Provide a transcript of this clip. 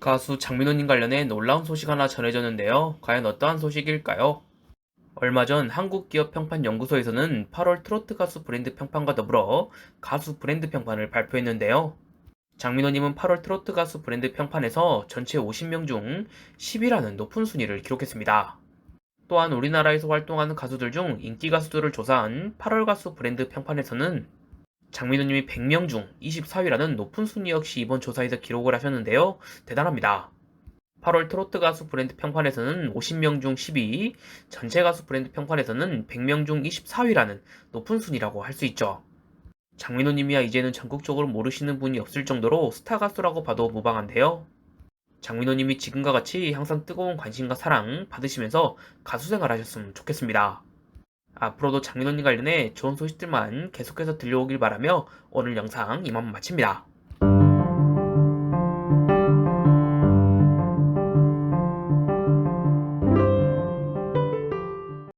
가수 장민호님 관련해 놀라운 소식 하나 전해졌는데요. 과연 어떠한 소식일까요? 얼마 전 한국기업평판연구소에서는 8월 트로트 가수 브랜드 평판과 더불어 가수 브랜드 평판을 발표했는데요. 장민호님은 8월 트로트 가수 브랜드 평판에서 전체 50명 중 10위라는 높은 순위를 기록했습니다. 또한 우리나라에서 활동하는 가수들 중 인기 가수들을 조사한 8월 가수 브랜드 평판에서는 장민호님이 100명 중 24위라는 높은 순위 역시 이번 조사에서 기록을 하셨는데요. 대단합니다. 8월 트로트 가수 브랜드 평판에서는 50명 중 12위, 전체 가수 브랜드 평판에서는 100명 중 24위라는 높은 순위라고 할 수 있죠. 장민호님이야 이제는 전국적으로 모르시는 분이 없을 정도로 스타 가수라고 봐도 무방한데요. 장민호님이 지금과 같이 항상 뜨거운 관심과 사랑 받으시면서 가수 생활 하셨으면 좋겠습니다. 앞으로도 장민호님 관련해 좋은 소식들만 계속해서 들려오길 바라며 오늘 영상 이만 마칩니다.